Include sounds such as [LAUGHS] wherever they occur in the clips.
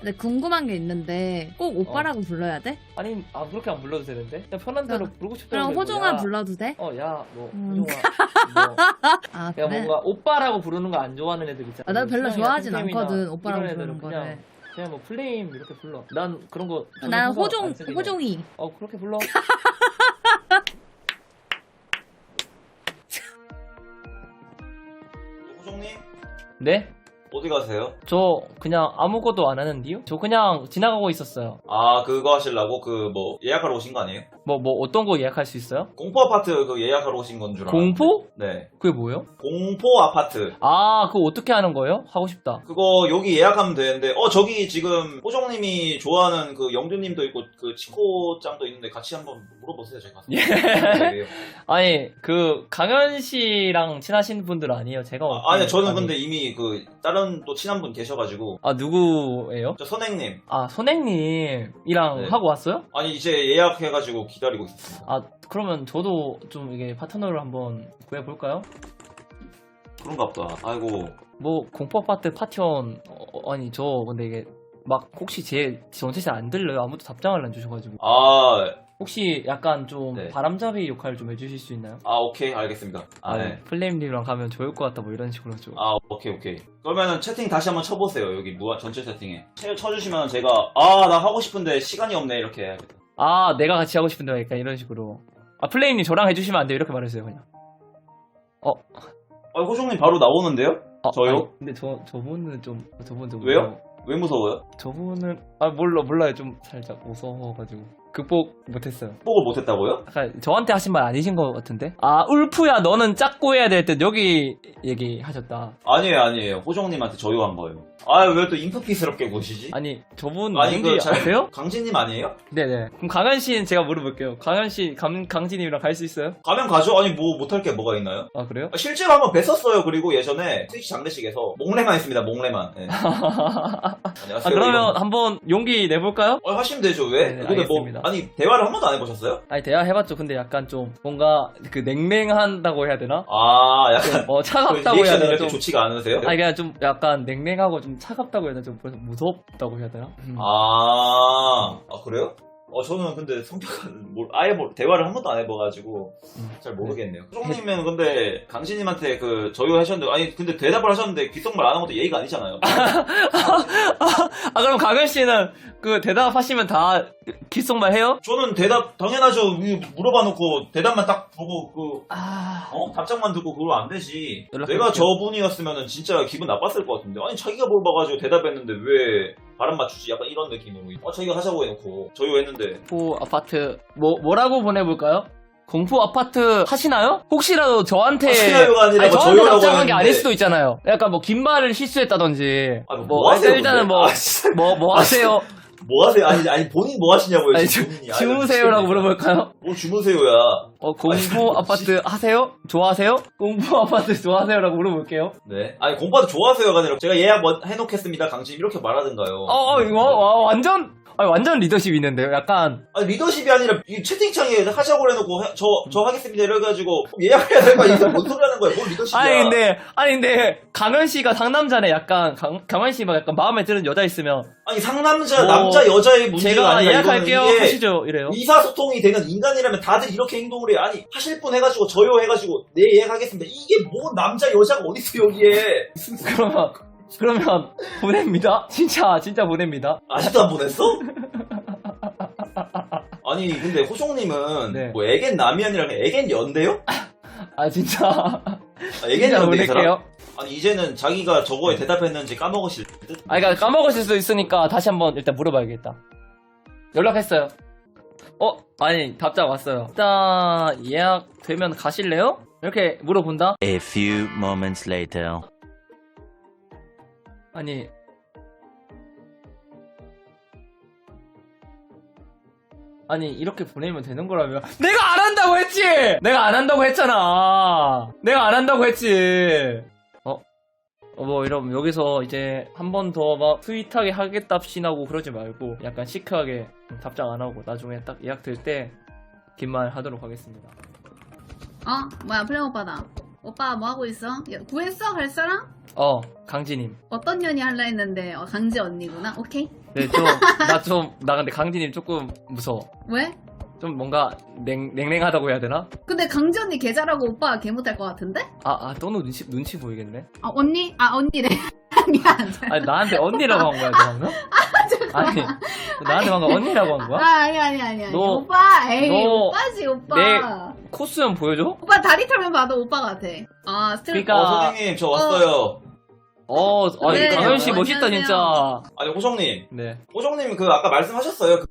근데 궁금한 게 있는데 꼭 오빠라고 불러야 돼? 아니 아 그렇게 안 불러도 되는데 그냥 편한 대로 그럼- 부르고 싶다고 그럼 호종아 야, 불러도 돼? 어야뭐 음. 호종아 뭐 [LAUGHS] 아 그냥 그래? 뭔가 오빠라고 부르는 거 안 좋아하는 애들 있잖아 아, 나 별로 그냥 좋아하진 않거든 오빠라고 이런 부르는 애들은 거를 그냥 그냥 뭐 플레임 이렇게 불러 난 그런 거 전혀 난 생각 호종 안 쓰긴 해. 호종이 어 그렇게 불러 호종님 [LAUGHS] 네? 어디 가세요? 저 그냥 아무것도 안 하는데요? 저 그냥 지나가고 있었어요 아 그거 하시려고 그 뭐 예약하러 오신 거 아니에요? 뭐 뭐 어떤 거 예약할 수 있어요? 공포 아파트 그 예약하러 오신 건 줄 알았는데 공포? 네 그게 뭐예요? 공포 아파트 아 그거 어떻게 하는 거예요? 하고 싶다 그거 여기 예약하면 되는데 어 저기 지금 호종님이 좋아하는 그 영주님도 있고 그 치코짱도 있는데 같이 한번 물어보세요 제가 예. 네. [LAUGHS] 아니 그 강현 씨랑 친하신 분들 아니에요? 제가 아, 아니요 저는 아니. 근데 이미 그 다른 또 친한 분 계셔가지고 아 누구예요? 저 선행님 아 선행님이랑 네. 하고 왔어요? 아니 이제 예약해가지고 기다리고 있습니다 아 그러면 저도 좀 이게 파트너를 한번 구해볼까요? 그런가 보다 아이고 뭐 공포 아파트 파티원 어, 아니 저 근데 이게 막 혹시 제 전체 잘 안 들려요 아무도 답장을 안 주셔가지고 아, 혹시 약간 좀 네. 바람잡이 역할 좀 해주실 수 있나요? 아 오케이 알겠습니다 아, 아니 네. 플레임님이랑 가면 좋을 것 같다 뭐 이런 식으로 좀 아 오케이 오케이 그러면은 채팅 다시 한번 쳐보세요 여기 무한 전체 채팅에 채, 쳐주시면 제가 아 나 하고 싶은데 시간이 없네 이렇게 해야겠다 아 내가 같이 하고 싶은데 약간 이런 식으로 아 플레임님 저랑 해주시면 안 돼요 이렇게 말해주세요 그냥 아 호종님 바로 나오는데요? 아, 저요? 아니, 근데 저 저분은 좀 저분 좀 왜요? 왜 무서워요? 저분은 아 몰라 몰라요 좀 살짝 무서워가지고 극복 못했어요. 복을 못했다고요? 약간 저한테 하신 말 아니신 것 같은데? 아 울프야 너는 짝고 해야 될 듯 여기 얘기하셨다. 아니에요 아니에요. 호종님한테 저요한 거예요 아 왜 또 인프피스럽게 보시지? 아니 저분 아니, 누군지 그 잘- 아세요? 강진님 아니에요? 네네 그럼 강현 씨는 제가 물어볼게요 강현 씨 강, 강진님이랑 갈 수 있어요? 가면 가죠 아니 뭐 못할 게 뭐가 있나요? 아 그래요? 아, 실제로 한번 뵀었어요 그리고 예전에 스위치 장례식에서 몽래만 했습니다 몽래만 네. [LAUGHS] 안녕하세요 아 그러면 이거. 한번 용기 내볼까요? 어, 하시면 되죠 왜? 네, 근데 뭐 알겠습니다. 아니 대화를 한 번도 안 해보셨어요? 아니 대화 해봤죠 근데 약간 좀 뭔가 그 냉랭한다고 해야 되나? 아 약간 뭐그 차갑다고 해야 리액션이 되나 이렇게 좀 좋지가 않으세요? 아니 그냥 좀 약간 냉랭하고 좀 차갑다고 해야 되나 좀 무섭다고 해야 되나? 음. 아, 아 그래요? 어 저는 근데 성격은 뭘 아예 뭐 대화를 한 번도 안 해봐가지고 음. 잘 모르겠네요. 소정님은 근데 강진님한테 그 저요 하셨는데 아니 근데 대답을 하셨는데 귓속말 안 한 것도 예의가 아니잖아요. [LAUGHS] 아 그럼 강현 씨는 그 대답하시면 다 귓속말 해요? 저는 대답 당연하죠. 이 물어봐놓고 대답만 딱 보고 그 아 어? 답장만 듣고 그러면 안 되지. 내가 저분이었으면은 진짜 기분 나빴을 것 같은데. 아니, 자기가 물어봐가지고 대답했는데 왜 발음 맞추지? 약간 이런 느낌으로. 어, 자기가 하자고 해놓고. 저요 했는데. 공포 아파트 뭐 뭐라고 보내볼까요? 공포 아파트 하시나요? 혹시라도 저한테 하시나요가 아니라 아니, 뭐 저한테 저요라고 답장한 게 아닐 했는데. 수도 있잖아요. 약간 뭐 긴 말을 실수했다든지 아, 뭐, 뭐, 뭐 하세요? 일단은 근데? 뭐 아, 진짜. 뭐, 뭐 아, 하세요? 뭐 하세요? 아니, 아니, 본인 뭐 하시냐고요, 아니, 지금 주, 본인이. 아니, 주무세요라고. 물어볼까요? 뭐 주무세요야. 어, 공포 아파트 하세요? 좋아하세요? 공포 아파트 좋아하세요라고 물어볼게요. 네. 아니, 공부도 좋아하세요가 아니라 제가 예약 뭐 해놓겠습니다, 강진. 이렇게 말하든가요. 어, 어 이거 와, 완전 아니, 완전 리더십 있는데요. 약간 아니, 리더십이 아니라 이 채팅창에 하자고 해놓고 해- 저, 저 하겠습니다 이래가지고 예약해야 될거 아니야? 뭔 소리 하는 거야? 뭘 리더십이야? 아니 근데 아니 근데 강현 씨가 상남자네. 약간 강, 강현 씨막 약간 마음에 드는 여자 있으면 아니, 상남자, 뭐, 남자, 여자의 문제가 제가 아니라 예약할게요 이거는 이게 하시죠 이래요. 의사소통이 되는 인간이라면 다들 이렇게 행동을 해요. 아니, 하실 분 해가지고 저요 해가지고 네 예약하겠습니다. 이게 뭐 남자, 여자가 어딨어, 여기에. [LAUGHS] 그러면 그러면 보냅니다. [LAUGHS] 진짜 진짜 보냅니다. 아직도 안 보냈어? 아니, 근데 호종님은 네. 뭐 애겐 남이 아니라 그냥 애겐 연대요? 아 진짜 아, 애겐 진짜 연대 이 사람? 보낼게요. 아니, 이제는 자기가 저거에 대답했는지 까먹으실 듯? 아 그러니까 까먹으실 수도 있으니까 다시 한번 일단 물어봐야겠다. 연락했어요. 어 아니 답장 왔어요. 일단 예약 되면 가실래요? 이렇게 물어본다. A few moments later. 아니 아니 이렇게 보내면 되는 거라면 [LAUGHS] 내가 안 한다고 했지 내가 안 한다고 했잖아 내가 안 한다고 했지 어? 어, 뭐 이러면 여기서 이제 한 번 더 막 스윗하게 하겠답시나고 그러지 말고 약간 시크하게 답장 안 하고 나중에 딱 예약 될 때 긴 말 하도록 하겠습니다 어? 뭐야 플레 오빠다 오빠 뭐 하고 있어? 야, 구했어 갈 사람? 어 강지님 어떤 년이 할라 했는데 어, 강지 언니구나 오케이 네, 좀, [LAUGHS] 나 좀, 나 근데 강진님 조금 무서워. 왜? 좀 뭔가 냉, 냉랭하다고 해야 되나? 근데 강지 언니 개 잘하고 오빠가 개 못할 것 같은데? 아, 아, 또는 눈치, 눈치 보이겠네? 아 언니? 아 언니래. [LAUGHS] 미안. 아니, 나한테 언니라고 한 거야, 너 방금? 아니, 나한테 방금 언니라고 한아 거야? 아니 아니 아니 아니. 너- 오빠 에이 너 오빠지 오빠. 내- 코스염 보여줘? 오빠 다리 털면 봐도 오빠 같아. 아 스트레스. 그러니까- 어, 선생님, 저 왔어요. 어, 아니, 네, 강현씨 어, 멋있다, 안녕하세요. 진짜. 아니, 호정님. 네. 호정님, 그, 아까 말씀하셨어요. 그-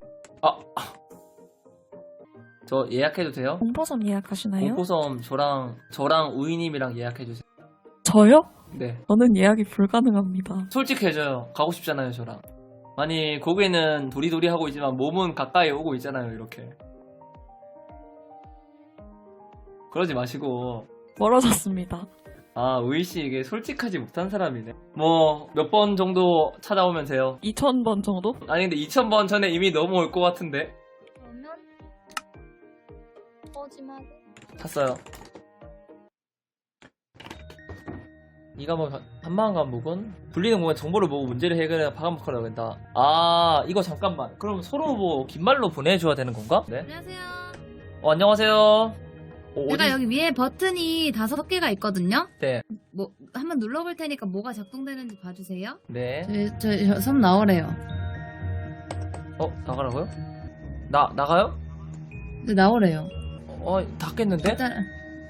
저 예약해도 돼요? 공포섬 예약하시나요? 공포섬 저랑, 저랑 우이님이랑 예약해주세요. 저요? 네. 저는 예약이 불가능합니다. 솔직해져요. 가고 싶잖아요, 저랑. 아니, 고개는 도리도리 하고 있지만 몸은 가까이 오고 있잖아요, 이렇게. 그러지 마시고. 멀어졌습니다. 아, 우이씨 이게 솔직하지 못한 사람이네. 뭐, 몇 번 정도 찾아오면 돼요. 2,000번 정도? 아니, 근데 2000번 전에 이미 넘어올 것 같은데. 그러면 거짓말 탔어요. 이가 뭐, 한마음 감목은? 불리는 공간 정보를 보고 문제를 해결해 파감목하라고 한다. 아, 이거 잠깐만. 그럼 서로 뭐, 긴 말로 보내줘야 되는 건가? 네. 안녕하세요. 어, 안녕하세요. 어, 제가 어디- 여기 위에 버튼이 다섯 개가 있거든요. 네. 뭐 한번 눌러볼 테니까 뭐가 작동되는지 봐주세요. 네. 저섬 나오래요. 어, 나가라고요? 나, 나가요? 네, 나오래요. 어, 닫겠는데? 일단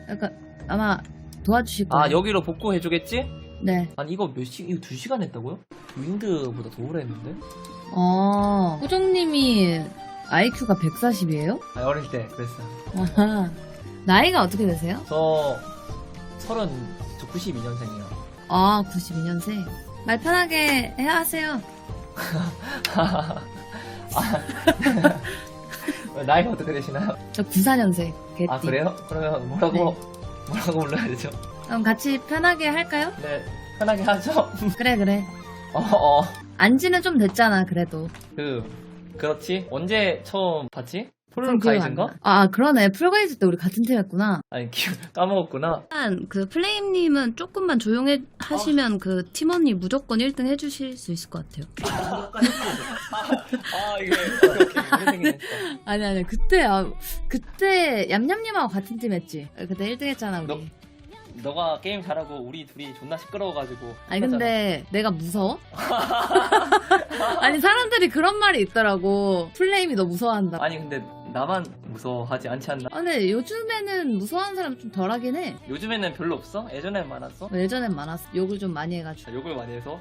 약간 아마 도와주실 거예요. 아, 여기로 복구해 주겠지? 네. 아니, 이거 몇 시, 이거 두 시간 했다고요? 윈드보다 더 오래 했는데? 어. 호정님이 IQ가 140이에요? 아, 어릴 때, 그랬어요. 아하. 나이가 어떻게 되세요? 저, 서른, 저 92년생이요. 아, 92년생. 말 편하게 해야 하세요. [LAUGHS] 나이가 어떻게 되시나요? 저 94년생. 개띠. 아, 그래요? 그러면 뭐라고, 네. 뭐라고 불러야 되죠? 그럼 같이 편하게 할까요? 네, 편하게 하죠. [LAUGHS] 그래, 그래. 어, 어. 안지는 좀 됐잖아, 그래도. 그, 그렇지. 언제 처음 봤지? 그럼 폴 기억 안 가이즈인가? 나. 아, 그러네. 풀가이즈 때 우리 같은 팀이었구나. 아니, [LAUGHS] 기 까먹었구나. 일단 그 플레임님은 조금만 조용해 하시면 그 팀원이 무조건 1등 해주실 수 있을 것 같아요. 아, 이게, 오케이, 오케이. 무슨 생각했어. 아니 아니 그때 아 그때 얌얌님하고 같은 팀 했지. 그때 1등 했잖아 우리. 너- 너가 게임 잘하고 우리 둘이 존나 시끄러워가지고. 아니 근데 내가 무서워? [LAUGHS] 아니 사람들이 그런 말이 있더라고. 플레임이 너 무서워한다. 아니, 근데 나만 무서워하지 않지 않나? 아, 근데 요즘에는 무서워하는 사람 좀 덜하긴 해. 요즘에는 별로 없어? 예전엔 많았어? 뭐 예전엔 많았어. 욕을 좀 많이 해가지고. 아, 욕을 많이 해서?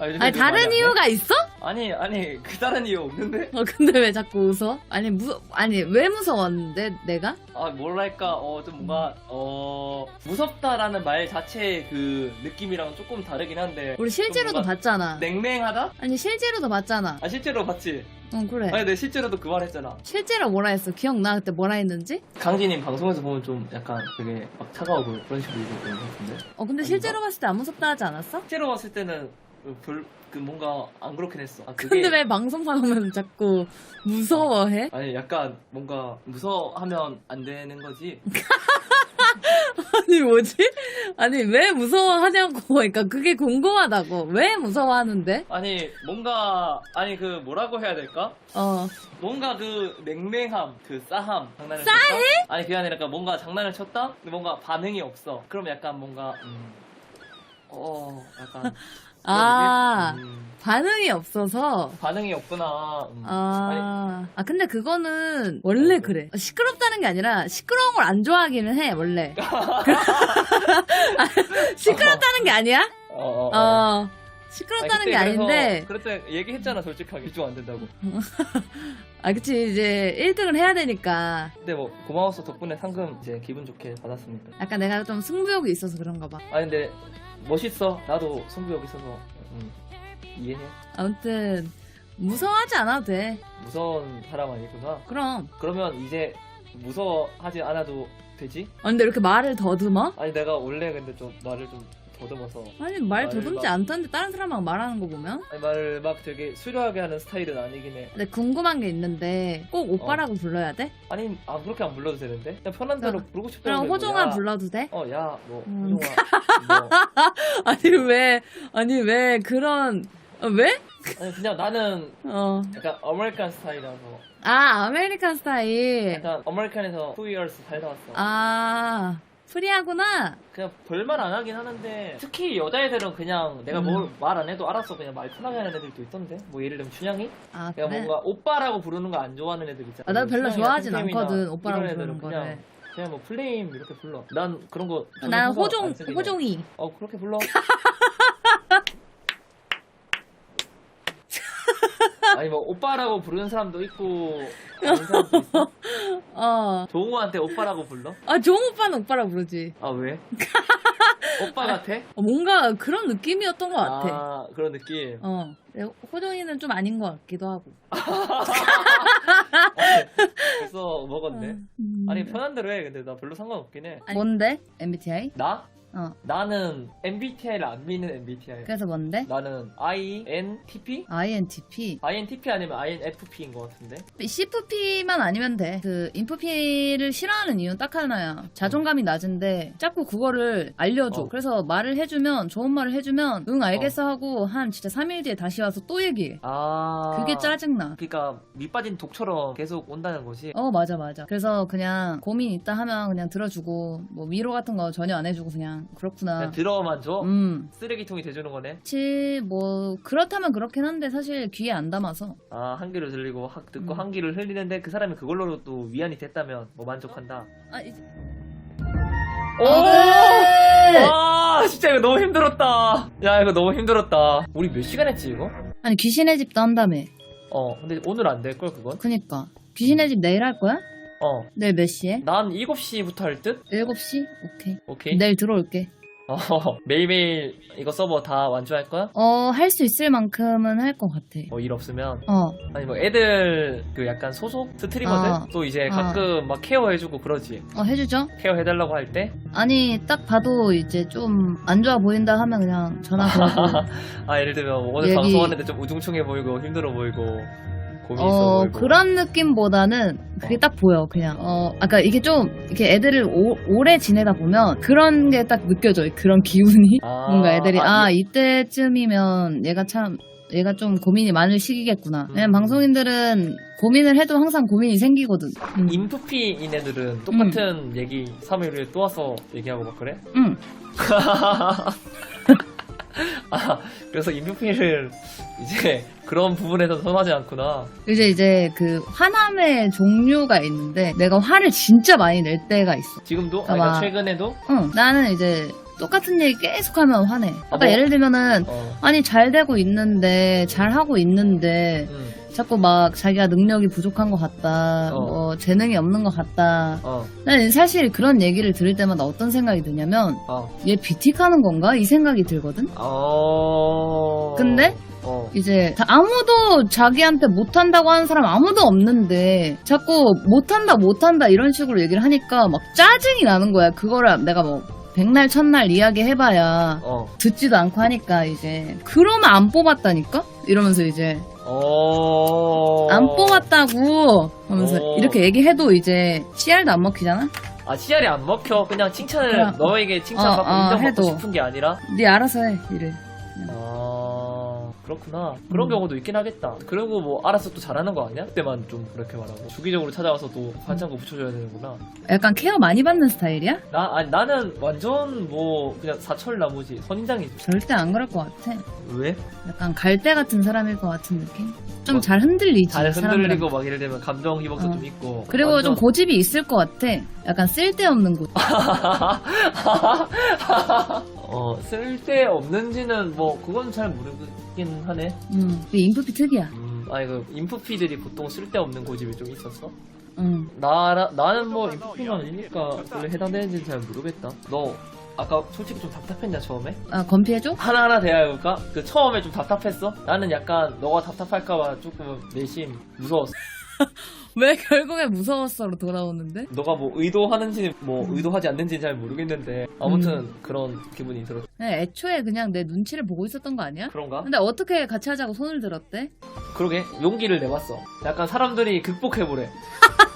아, 아니 욕 많이 다른? 이유가 있어? 아니, 아니, 그 다른 이유 없는데? [LAUGHS] 어 근데 왜 자꾸 웃어? 아니 무 아니 왜 무서웠는데 내가? 아, 뭐랄까, 어, 좀 뭔가, 어, 무섭다라는 말 자체의 그 느낌이랑 조금 다르긴 한데. 우리 실제로도 뭔가 봤잖아. 냉랭하다? 아니 실제로도 봤잖아. 아, 실제로 봤지? 응 그래. 아니, 내 실제로도 그 말 했잖아. 실제로 뭐라 했어? 기억나 그때 뭐라 했는지? 강진님 방송에서 보면 좀 약간 되게 막 차가우고 그런 식으로 얘기했던 것 같은데. 어 근데 실제로 봤을 때 안 무섭다 하지 않았어? 실제로 봤을 때는 별, 그 뭔가 안 그렇긴 했어. 아, 그게- 근데 왜 방송만 오면 자꾸 무서워해? 아니, 약간 뭔가 무서워하면 안 되는 거지? [LAUGHS] 아니 뭐지? 아니 왜 무서워하냐고 그러니까 그게 궁금하다고 왜 무서워하는데? 아니, 뭔가, 아니, 그 뭐라고 해야 될까? 어 뭔가 그 냉랭함, 그 싸함, 장난을 싸해? 쳤다? 아니 그게 아니라 뭔가 장난을 쳤다? 근데 뭔가 반응이 없어. 그럼 약간 뭔가 음, 어, 약간 [LAUGHS] 아. 음, 반응이 없어서 반응이 없구나. 음. 아니, 아, 아 근데 그거는 원래 그래 시끄럽다는 게 아니라 시끄러운 걸 안 좋아하기는 해 원래 [LAUGHS] 아, 시끄럽다는 게 아니야? 어, 어, 어. 어 시끄럽다는 아니, 게 아닌데 그때 얘기했잖아 솔직하게 집중 안 된다고. [LAUGHS] 아 그치 이제 1등을 해야 되니까 근데 뭐 고마워서 덕분에 상금 이제 기분 좋게 받았습니다. 약간 내가 좀 승부욕이 있어서 그런가 봐 아 근데 멋있어. 나도 승부욕 있어서 음, 이해해. 아무튼 무서워하지 않아도 돼 무서운 사람 아니구나. 그럼 그러면 이제 무서워하지 않아도 되지? 아, 근데 이렇게 말을 더듬어? 아니 내가 원래 근데 좀 말을 좀 더듬어서 아니 말 말을 더듬지 막- 않던데 다른 사람하고 말하는 거 보면 아니 말을 막 되게 수려하게 하는 스타일은 아니긴 해 근데 궁금한 게 있는데 꼭 오빠라고 불러야 돼? 아니 아 그렇게 안 불러도 되는데 그냥 편한 대로 부르고 싶다고 그럼 해도 호종아 야, 불러도 돼? 어야뭐 음. 호종아 [LAUGHS] 뭐 아니 왜 아니 왜 그런 어, 왜? 아니 그냥 나는 어. 약간 아메리칸 스타일이라서 아, 아메리칸 스타일. 약간 아메리칸에서 2 years 살다 왔어. 아, 프리하구나. 그냥 별말 안 하긴 하는데 특히 여자애들은 그냥 내가 뭘 음. 말안 해도 알아서 그냥 말 편하게 하는 애들도 있던데 뭐 예를 들면 춘향이 아, 그냥 그래? 뭔가 오빠라고 부르는 거 안 좋아하는 애들 있잖아 아, 나도 별로 춘향이나 좋아하진 템템이나 않거든, 오빠라고 이런 부르는 애들은 그냥, 거를. 그냥 뭐 플레임 이렇게 불러 난 그런 거 전혀 난 호종, 안 쓰긴 해. 호종이. 어 그렇게 불러 [LAUGHS] 아니 뭐 오빠라고 부르는 사람도 있고 [LAUGHS] 아닌 사람도 있어 어. 종우한테 오빠라고 불러? 아, 종 오빠는 오빠라고 부르지. 아 왜? [LAUGHS] 오빠 같아? 어, 뭔가 그런 느낌이었던 것 같아. 아 그런 느낌 어. 근데 호종이는 좀 아닌 것 같기도 하고. [LAUGHS] 그래서 먹었네 음. 아니 편한 대로 해 근데 나 별로 상관없긴 해 아니, 뭔데? MBTI? 나? 어. 나는 MBTI를 안 믿는 MBTI 그래서 뭔데? 나는 INTP? INTP. INTP 아니면 INFP인 것 같은데 CFP만 아니면 돼. 그 인프피를 싫어하는 이유는 딱 하나야. 자존감이 낮은데 자꾸 그거를 알려줘. 어. 그래서 말을 해주면 좋은 말을 해주면 응 알겠어 하고 한 진짜 3일 뒤에 다시 와서 또 얘기해. 아 그게 짜증나. 그러니까 밑빠진 독처럼 계속 온다는 거지 어 맞아 맞아. 그래서 그냥 고민 있다 하면 그냥 들어주고 뭐 위로 같은 거 전혀 안 해주고 그냥 그렇구나. 그냥 들어만 줘? 음. 쓰레기통이 돼주는 거네 그치 뭐 그렇다면 그렇긴 한데 사실 귀에 안 담아서 아한 귀로 들리고 학 듣고 음. 한 귀를 흘리는데 그 사람이 그걸로 또 위안이 됐다면 뭐 만족한다 아 이제 오! 네. 와 진짜 이거 너무 힘들었다 야 이거 너무 힘들었다 우리 몇 시간 했지 이거? 아니 귀신의 집도 한다며 어 근데 오늘 안 될 걸 그건? 그니까 귀신의 집 내일 할 거야? 어 내일 몇 시에? 난 7시부터 할 듯? 7시? 오케이. 오케이 내일 들어올게. 어, [LAUGHS] 매일매일 이거 서버 다 완주할 거야? 어, 할 수 있을 만큼은 할 것 같아. 뭐 일 없으면 어, 아니 뭐 애들 그 약간 소속 스트리머들 어. 또 이제 어. 가끔 막 케어해주고 그러지 어, 해주죠? 케어해달라고 할 때? 아니, 딱 봐도 이제 좀 안 좋아 보인다 하면 그냥 전화 걸고. [LAUGHS] 아 예를 들면 뭐 오늘 얘기- 방송하는데 좀 우중충해 보이고 힘들어 보이고 있어 어, 보이고 그런 느낌보다는 그게 딱 보여, 그냥. 어, 아까 이게 좀, 이렇게 애들을 오, 오래 지내다 보면 그런 게 딱 느껴져, 그런 기운이. [LAUGHS] 아, 뭔가 애들이, 아, 아, 이때쯤이면 얘가 참, 얘가 좀 고민이 많을 시기겠구나. 왜냐면 음. 방송인들은 고민을 해도 항상 고민이 생기거든. 음. 인프피인 애들은 똑같은 얘기 3일 후에 또 와서 얘기하고 막 그래? 응. [LAUGHS] 아 그래서 인프피를 이제 그런 부분에서 선호하지 않구나 이제 이제 그 화남의 종류가 있는데 내가 화를 진짜 많이 낼 때가 있어. 지금도? 아, 아니 그러니까 막- 최근에도? 응. 나는 이제 똑같은 얘기 계속하면 화내. 아까 뭐? 예를 들면은 어 아니 잘 되고 있는데 잘 하고 있는데 음, 자꾸 막 자기가 능력이 부족한 것 같다. 어. 뭐 재능이 없는 것 같다. 어, 난 사실 그런 얘기를 들을 때마다 어떤 생각이 드냐면 어. 얘 비틱하는 건가 이 생각이 들거든. 어. 근데 어. 이제 다- 아무도 자기한테 못한다고 하는 사람 아무도 없는데 자꾸 못한다 못한다 이런 식으로 얘기를 하니까 막 짜증이 나는 거야 그거를 내가 뭐 백날 첫날 이야기 해봐야 어. 듣지도 않고 하니까 이제 그러면 안 뽑았다니까 이러면서 이제 어. 안 뽑았다고 하면서 어. 이렇게 얘기해도 이제 CR도 안 먹히잖아 아, CR이 안 먹혀. 그냥 칭찬을, 그냥- 너에게 칭찬받고 어, 어, 인정받고 해도. 싶은 게 아니라. 네 알아서 해 일을 아, 그렇구나. 그런 음. 경우도 있긴 하겠다. 그리고 뭐, 알아서 또 잘하는 거 아니야? 그때만 좀 그렇게 말하고. 주기적으로 찾아와서 또 반창고 붙여줘야 되는구나. 약간 케어 많이 받는 스타일이야? 나, 아니, 나는 완전 뭐, 그냥 사철 나무지. 선인장이지. 절대 안 그럴 것 같아 왜? 약간 갈대 같은 사람일 것 같은 느낌? 좀 뭐, 잘 흔들리지. 잘 사람들한테. 흔들리고 막 예를 들면 감정 희복도 어. 좀 있고. 그리고 완전- 좀 고집이 있을 것 같아. 약간 쓸데없는 곳. [LAUGHS] 어, 쓸데 없는지는 뭐, 그건 잘 모르긴 하네. 음, 그 인프피 특이야. 음, 아니, 그, 인프피들이 보통 쓸데 없는 고집이 좀 있었어? 음. 나, 나는 뭐 인프피만 아니니까 원래 해당되는지는 잘 모르겠다. 너 아까 솔직히 좀 답답했냐 처음에? 아, 건피해줘? 하나하나 대화해볼까? 그 처음에 좀 답답했어? 나는 약간 너가 답답할까봐 조금 내심 무서웠어. [LAUGHS] 왜 결국에 무서웠어로 돌아오는데? 너가 뭐 의도하는지는 뭐 의도하지 않는지는 잘 모르겠는데 아무튼 음. 그런 기분이 들었어. 그냥 애초에 그냥 내 눈치를 보고 있었던 거 아니야? 그런가? 근데 어떻게 같이 하자고 손을 들었대? 그러게 용기를 내봤어. 약간 사람들이 극복해보래.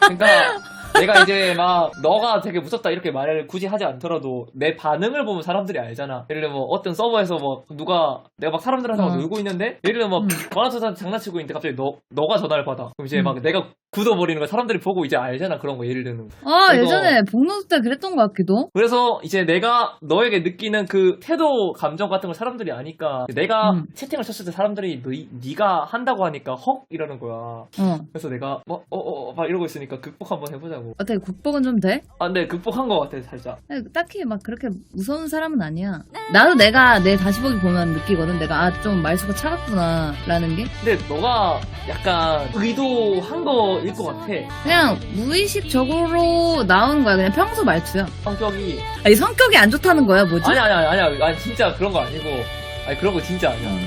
그러니까 [LAUGHS] 내가 이제 막 너가 되게 무섭다 이렇게 말을 굳이 하지 않더라도 내 반응을 보면 사람들이 알잖아. 예를 들면 뭐 어떤 서버에서 뭐 누가 내가 막 사람들한테 막 어. 놀고 있는데 예를 들면 막 음. 만화투사 장난치고 있는데 갑자기 너 너가 전화를 받아. 그럼 이제 음. 막 내가 굳어버리는 거 사람들이 보고 이제 알잖아 그런 거 예를 들면. 아, 그래서- 예전에 복노드 때 그랬던 것 같기도. 그래서 이제 내가 너에게 느끼는 그 태도 감정 같은 걸 사람들이 아니까 내가 음. 채팅을 쳤을 때 사람들이 너, 네가 한다고 하니까 헉 이러는 거야. 어. 그래서 내가 뭐어어막 이러고 있으니까 극복 한번 해보자고. 어떻게 국복은 좀 돼? 아 근데 극복한 것 같아 살짝. 아니, 딱히 막 그렇게 무서운 사람은 아니야. 나도 내가 내 다시 보기 보면 느끼거든. 내가 아, 좀 말수가 차갑구나라는 게. 근데 너가 약간 의도한 거일 것 같아. 그냥 무의식적으로 나오는 거야. 그냥 평소 말투야. 성격이 아니, 성격이 안 좋다는 거야, 뭐지? 아니 아니 아니 아니 아니 진짜 그런 거 아니고 아니 그런 거 진짜 아니야. 어.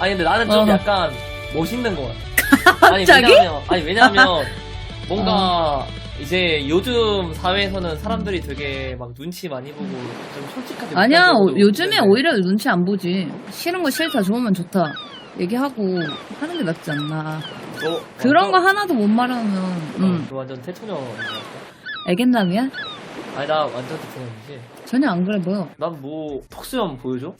아니 근데 나는 좀 어. 약간 멋있는 거 같아. [LAUGHS] 아니 갑자기? 왜냐면 아니 왜냐면 [LAUGHS] 뭔가 이제 요즘 사회에서는 사람들이 되게 막 눈치 많이 보고 좀 솔직하게 아니야, 못하는 오- 경우도 요즘에 있는데 오히려 눈치 안 보지. 싫은 거 싫다, 좋으면 좋다. 얘기하고 하는 게 낫지 않나. 너 그런 거 완전- 하나도 못 말하면, 어, 음, 너 완전 대통령인 것 같아. 애견남이야? 아니 나 완전 대통령이지. 전혀 안 그래 보여. 난 뭐 턱수염 보여줘?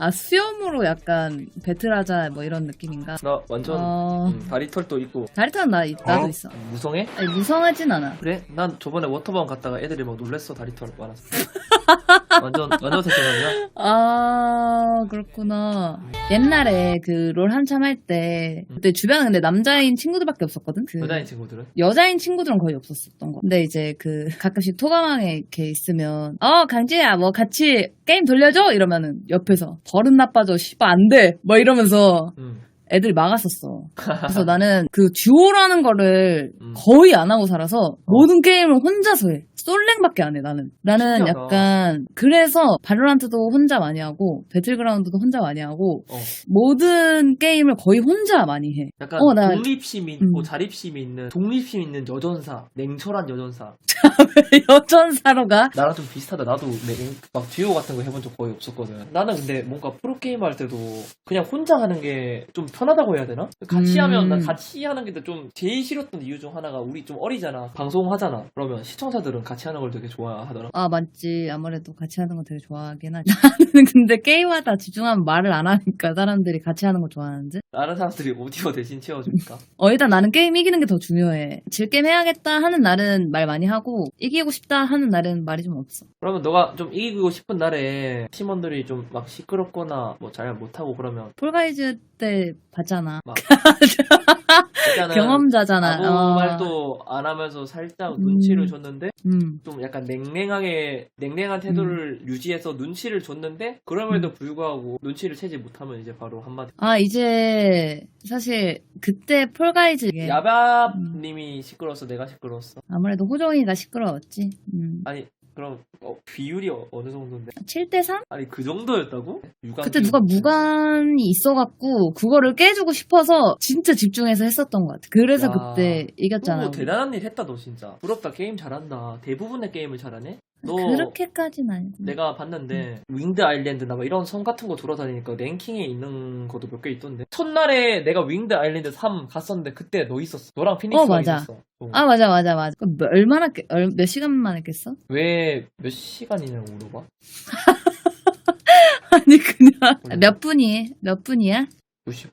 아, 수염으로 약간 배틀하자, 뭐 이런 느낌인가? 나 완전 어, 음, 다리털도 있고 다리털은 나, 나도 있어. 무성해? 아니, 무성하진 않아. 그래? 난 저번에 워터밤 갔다가 애들이 막 놀랬어 다리털 많아서 [LAUGHS] 완전 완전 대통령이야? 아, 그렇구나. 옛날에 그 롤 한참 할 때, 그때 주변에 근데 남자인 친구들밖에 없었거든? 그 여자인 친구들은? 여자인 친구들은 거의 없었었던 거. 근데 이제 그 가끔씩 토가망에 이렇게 있으면 어 강지야 뭐 같이 게임 돌려줘 이러면은 옆에서 버릇 나빠져. 씨발 안돼. 뭐 이러면서. 응. 애들이 막았었어. 그래서 나는 그 듀오라는 거를 음. 거의 안 하고 살아서 모든 게임을 혼자서 해. 솔랭밖에 안 해, 나는. 나는 신기하다. 약간, 그래서 바로란트도 혼자 많이 하고, 배틀그라운드도 혼자 많이 하고, 어. 모든 게임을 거의 혼자 많이 해. 약간 어, 나- 독립심 있고 음. 자립심 있는 독립심 있는 여전사 냉철한 여전사 [LAUGHS] 여전사로 가. 나랑 좀 비슷하다 나도 내- 막 듀오 같은 거 해본 적 거의 없었거든 나는 근데 뭔가 프로게임 할 때도 그냥 혼자 하는 게 좀 편하다고 해야 되나? 같이 음. 하면 난 같이 하는 게 좀 제일 싫었던 이유 중 하나가 우리 좀 어리잖아 방송하잖아 그러면 시청자들은 같이 하는 걸 되게 좋아하더라 아, 맞지. 아무래도 같이 하는 거 되게 좋아하긴 하지. 나는 근데 게임하다 집중하면 말을 안 하니까 사람들이 같이 하는 거 좋아하는지. 다른 사람들이 오디오 대신 채워주니까 [LAUGHS] 어, 일단 나는 게임 이기는 게 더 중요해. 질 게임 해야겠다 하는 날은 말 많이 하고, 이기고 싶다 하는 날은 말이 좀 없어. 그러면 너가 좀 이기고 싶은 날에 팀원들이 좀 막 시끄럽거나 뭐 잘 못하고 그러면 폴가이즈 때 봤잖아. [LAUGHS] 일단은 경험자잖아. 아무 어. 말도 안 하면서 살짝 음. 눈치를 줬는데 음. 좀 약간 냉랭하게 냉랭한 태도를 유지해서 눈치를 줬는데 그럼에도 불구하고 눈치를 채지 못하면 이제 바로 한마디 아, 이제, 사실, 그때 폴가이즈. 야밥님이 시끄러웠어 내가 시끄러웠어 아무래도 호종이가 시끄러웠지. 음. 아니 그럼 어, 비율이 어, 느 정도인데 7대 3? 아니 그 정도였다고? 유관 그때 누가 무관이 있어갖고, 그거를 깨주고 싶어서 진짜 집중해서 했었던 것 같아. 그래서 야. 그때 이겼잖아. 오, 우리. 대단한 일 했다 너 진짜 부럽다 게임 잘한다 대부분의 게임을 잘하네 너 그렇게까지는 아니고. 내가 봤는데 윙드 아일랜드나 뭐 이런 섬 같은 거 돌아다니니까 랭킹에 있는 것도 몇 개 있던데 첫날에 내가 윙드 아일랜드 3 갔었는데 그때 너 있었어 너랑 피닉스가 어, 맞아. 있었어 어. 아, 맞아, 맞아, 맞아. 그럼 몇- 얼마나, 깨- 얼- 몇 시간 만에 깼어? 왜 몇 시간이냐고 물어봐? [LAUGHS] 아니, 그냥. 몇 분이, 몇 분이야? 90분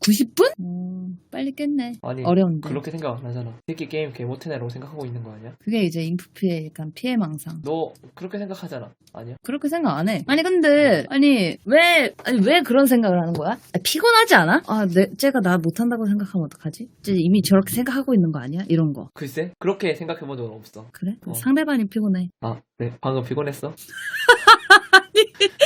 90분? 오, 빨리 깼네. 아니 어려운데. 그렇게 생각 안 하잖아 새끼 게임 개 못해내라고 생각하고 있는 거 아니야? 그게 이제 인프피의 약간 피해망상. 너 그렇게 생각하잖아 아니야? 그렇게 생각 안 해. 아니, 근데, 아니, 왜, 아니, 왜 그런 생각을 하는 거야? 아, 피곤하지 않아? 아, 내, 쟤가 나 못한다고 생각하면 어떡하지? 쟤 이미 저렇게 생각하고 있는 거 아니야? 이런 거. 글쎄 그렇게 생각해본 적은 없어 그래? 어. 상대방이 피곤해. 아 네 방금 피곤했어? 아, [LAUGHS]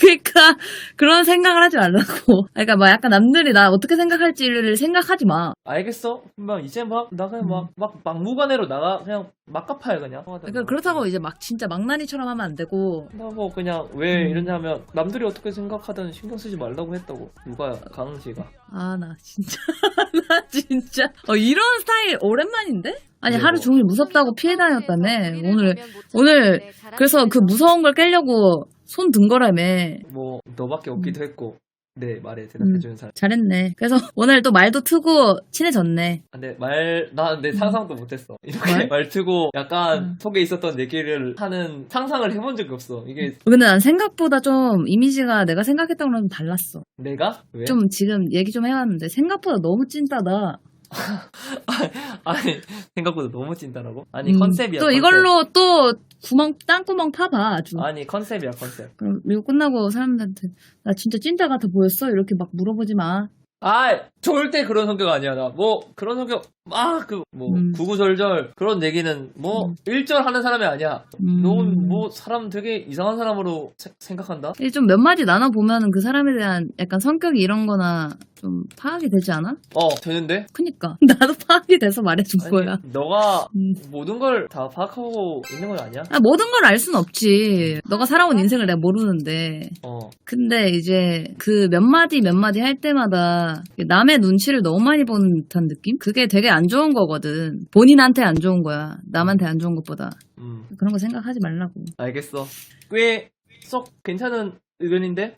그러니까 그런 생각을 하지 말라고. 그러니까 뭐 약간 남들이 나 어떻게 생각할지를 생각하지 마. 알겠어 막 이제 막 나 그냥 음. 막, 막 막무가내로 나가 그냥 막 갚아요 그냥 그러니까 그렇다고 이제 막 진짜 막나니처럼 하면 안 되고. 나뭐 그냥 왜 음. 이러냐면 남들이 어떻게 생각하든 신경 쓰지 말라고 했다고 누가 강은지가 아 나 진짜 [LAUGHS] 나 진짜 어, 이런 스타일 오랜만인데? 아니 네, 하루 뭐. 종일 무섭다고 피해 다녔다며 오늘 오늘 그래서 그 무서운 걸 깨려고 손 든 거라며 뭐 너밖에 없기도 했고 내 말에 대답해주는 사람. 잘했네. 그래서 [LAUGHS] 오늘 또 말도 트고 친해졌네. 근데 말, 나 근데 상상도 못했어. 이렇게 말? [LAUGHS] 말 트고 약간 음. 속에 있었던 얘기를 하는 상상을 해본 적이 없어. 이게 근데 난 생각보다 좀 이미지가 내가 생각했던 거랑 좀 달랐어. 내가? 왜? 좀 지금 얘기 좀 해왔는데 생각보다 너무 찐따다. [LAUGHS] 아니, 생각보다 너무 찐다라고? 아니, 음, 컨셉이야. 또 컨셉. 이걸로 또 구멍 땅구멍 파봐 아주. 아니, 컨셉이야, 컨셉. 그럼 이거 끝나고 사람들한테 나 진짜 찐따 같아 보였어? 이렇게 막 물어보지 마. 아, 절대 그런 성격 아니야. 나 뭐 그런 성격 아그뭐 음. 구구절절 그런 얘기는 뭐 음. 일절 하는 사람이 아니야. 음. 넌뭐 사람 되게 이상한 사람으로 세- 생각한다. 이게 좀 몇 마디 나눠 보면은 그 사람에 대한 약간 성격이 이런 거나 좀 파악이 되지 않아? 어 되는데. 그니까 [LAUGHS] 나도 파악이 돼서 말해준 아니, 거야. 너가 음. 모든 걸 다 파악하고 있는 건 아니야? 아, 모든 걸 알 순 없지. 너가 살아온 인생을 내가 모르는데. 어. 근데 이제 그 몇 마디 몇 마디 할 때마다 남의 눈치를 너무 많이 보는 듯한 느낌? 그게 되게 안 좋은 거거든. 본인한테 안 좋은 거야. 남한테 안 좋은 것보다. 음. 그런 거 생각하지 말라고. 알겠어. 꽤 썩 괜찮은 의견인데?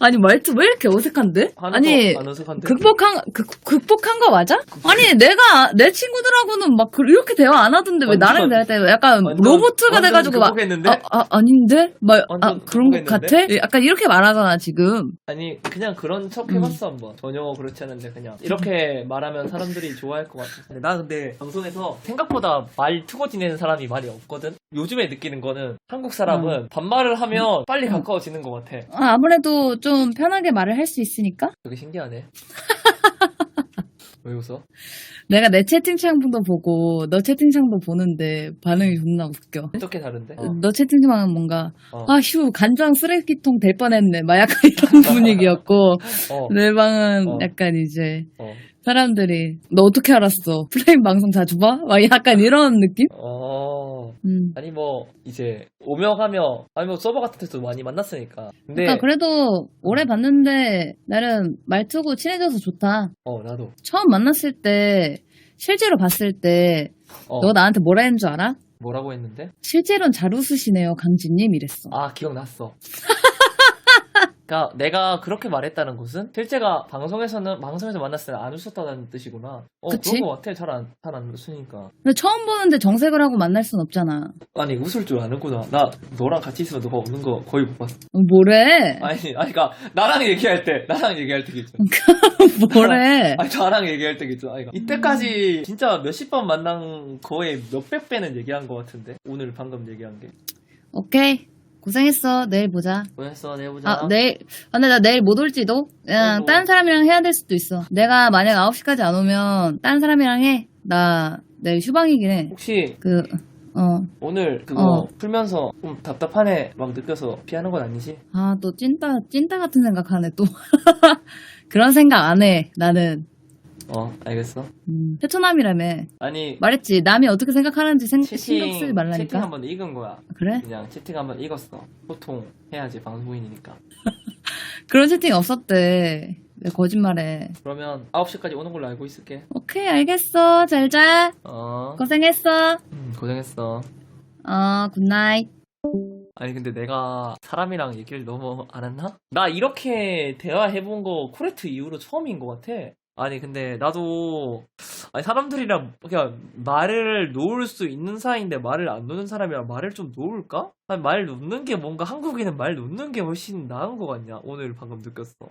아니 말투 왜 이렇게 어색한데? 아니 안 어색한데? 극복한 극, 극복한 거 맞아? 아니 내가 내 친구들하고는 막 그- 이렇게 대화 안 하던데 왜 완전- 나랑 대할 때 약간 완전- 로보트가 완전 돼가지고 막 극복했는데? 아, 아 아닌데? 막 아, 완전 그런 것 같아? 극복했는데? 약간 이렇게 말하잖아 지금. 아니 그냥 그런 척 음. 해봤어 한번 전혀 그렇지 않은데 그냥 이렇게 말하면 사람들이 좋아할 것 같아 근데 나 근데 방송에서 생각보다 말 트고 지내는 사람이 많이 없거든 요즘에 느끼는 거는 한국 사람은 반말을 하면 빨리 음. 가까워지는 것 같아 아, 아무래도 좀 편하게 말을 할 수 있으니까. 되게 신기하네 [LAUGHS] 왜 웃어? 내가 내 채팅창도 보고 너 채팅창도 보는데 반응이 존나 웃겨. 어떻게 다른데? 너 채팅창은 뭔가 어. 아휴 간장 쓰레기통 될 뻔했네 막 약간 이런 [LAUGHS] 분위기였고 어. 내 방은 어. 약간 이제 어. 사람들이 너 어떻게 알았어 플레임 방송 자주 봐? 막 약간 이런 느낌? 어. 음. 아니 뭐 이제 오며 가며 아니 뭐 서버 같은 데서 많이 만났으니까 근데 그러니까 그래도 오래 봤는데 나름 말투고 친해져서 좋다. 어 나도 처음 만났을 때 실제로 봤을 때 어너 나한테 뭐라 했는 줄 알아? 뭐라고 했는데? 실제로는 잘 웃으시네요 강진님 이랬어. 아 기억났어. [LAUGHS] 그러니까 내가 그렇게 말했다는 것은 실제가 방송에서는 방송에서 만났을 때 안 웃었다는 뜻이구나. 어 그치? 그런 것 같아. 잘안 잘안 웃으니까. 근데 처음 보는데 정색을 하고 만날 순 없잖아. 아니 웃을 줄 아는구나. 나 너랑 같이 있으면 너가 웃는 거 거의 못 봤어. 어, 뭐래? 아니 아니 그러니까 나랑 얘기할 때 나랑 얘기할 때 있죠. [LAUGHS] 뭐래? [LAUGHS] 아니 저랑 얘기할 때 있죠. 아니, 이때까지 진짜 몇십 번 만난 거의 몇백 배는 얘기한 것 같은데 오늘 방금 얘기한 게. 오케이. 고생했어. 내일 보자. 뭐였어 내일 보자. 아, 내일, 아, 근데 나 내일 못 올지도? 그냥 아이고. 다른 사람이랑 해야 될 수도 있어. 내가 만약 9시까지 안 오면 다른 사람이랑 해. 나 내일 휴방이긴 해. 혹시 그, 어. 오늘 그거 어. 풀면서 좀 답답하네 막 느껴서 피하는 건 아니지? 아, 또 찐따, 찐따 같은 생각하네, 또. [LAUGHS] 그런 생각 안 해, 나는. 어 알겠어. 음, 최초남이라며. 아니 말했지. 남이 어떻게 생각하는지 생, 신경 쓰지 채팅 말라니까. 채팅 한번 읽은 거야. 그래? 그냥 채팅 한번 읽었어. 소통 해야지 방송인이니까. [LAUGHS] 그런 채팅 없었대. 왜 거짓말해. 그러면 9시까지 오는 걸로 알고 있을게. 오케이, 알겠어. 잘 자. 어 고생했어. 음, 고생했어. 어, 굿나잇. 아니 근데 내가 사람이랑 얘기를 너무 안 했나? 나 이렇게 대화해본 거 코레트 이후로 처음인 것 같아. 아니 근데 나도 아니 사람들이랑 그냥 말을 놓을 수 있는 사이인데 말을 안 놓는 사람이랑 말을 좀 놓을까? 아니 말 놓는 게 뭔가 한국인은 말 놓는 게 훨씬 나은 것 같냐? 오늘 방금 느꼈어.